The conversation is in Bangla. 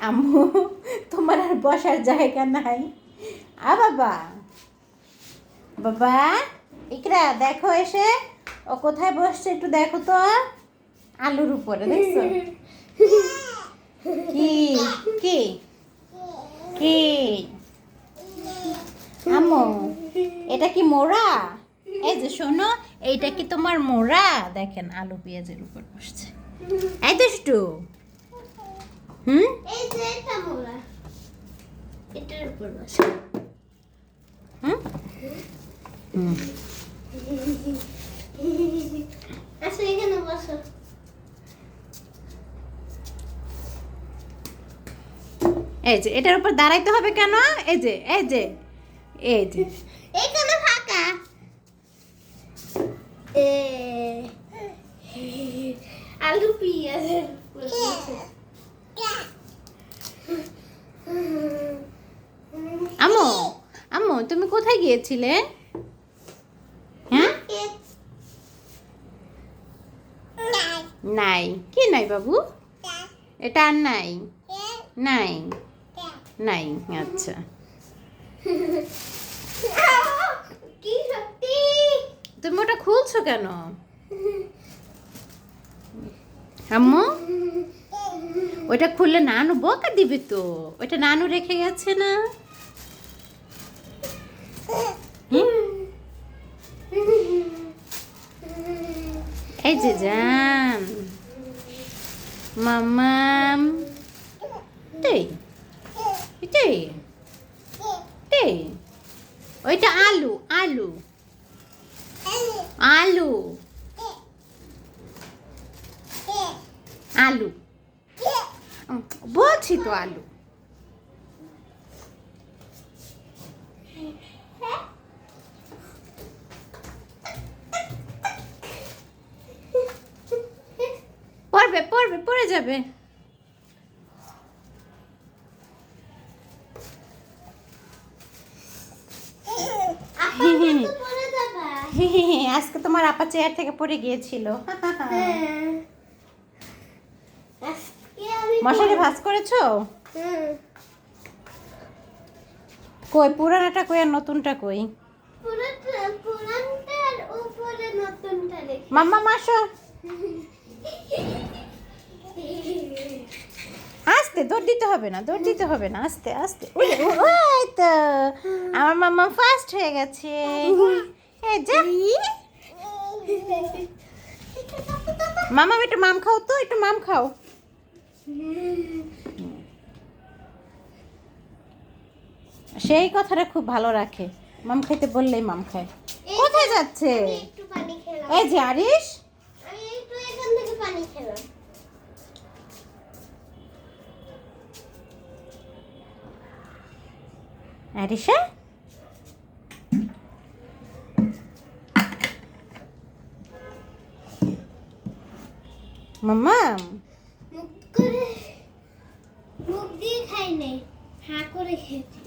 আম্মু। তোমার আর বসার জায়গা নাই। আ, বাবা। বাবা, ইকরা, দেখো এসে। ও কোথায় বসছে একটু দেখো তো। আলুর উপরে, দেখছ? কি? কি? কি? আম্মু, এটা কি মোড়া? এই যে শোনো, এইটা কি তোমার মোড়া? দেখেন, আলু পেঁয়াজের উপর বসছে। এই দুষ্টু। হুম? এই যে এটা মোলা এটার উপর বসে। হুম? হুম আচ্ছা এখানে বসো। এই যে এটার উপর দাঁড়াইতে হবে কেন? এই যে এই যে এই যে। এখানে ফাঁকা। এ আলু পেঁয়াজের উপর বসে। আম্মু আম্মু তুমি কোথায় গিয়েছিলে? হ্যাঁ? নাই। কি নাই বাবু? এটা আর নাই? নাই। নাই আচ্ছা। তুমি ওটা খুলছো কেন? আম্মু? ওইটা খুললে নানু বকা দিবে তো। ওটা নানু রেখে গেছে না হুম? এই যে যান মামাম এই এটাই এই ওইটা আলু আলু। আলু। আলু। বলছি তো আলু। পড়বে পড়বে পড়ে যাবে। আজকে তোমার আপা চেয়ার থেকে পড়ে গিয়েছিল। হ্যাঁ। মশারি ভাজ করেছ? কই পুরানাটা কই আর নতুনটা কই? মাম্মা মাসো। আস্তে দৌড় দিতে হবে না দৌড় দিতে হবে না আস্তে আস্তে। ওই তো। আমার মাম্মা ফার্স্ট হয়ে গেছে। এই যা। মামা একটু মাম খাও তো একটু মাম খাও। সেই কথাটা খুব ভালো রাখে। মাম খাইতে বললেই মাম খায়। কোথায় যাচ্ছে? এই যে আরিশ। আমি একটু এখান থেকে পানি খেলাম। আরিশা মাম্মা মুখ দিয়ে খাই নাই হা করে খেয়েছি।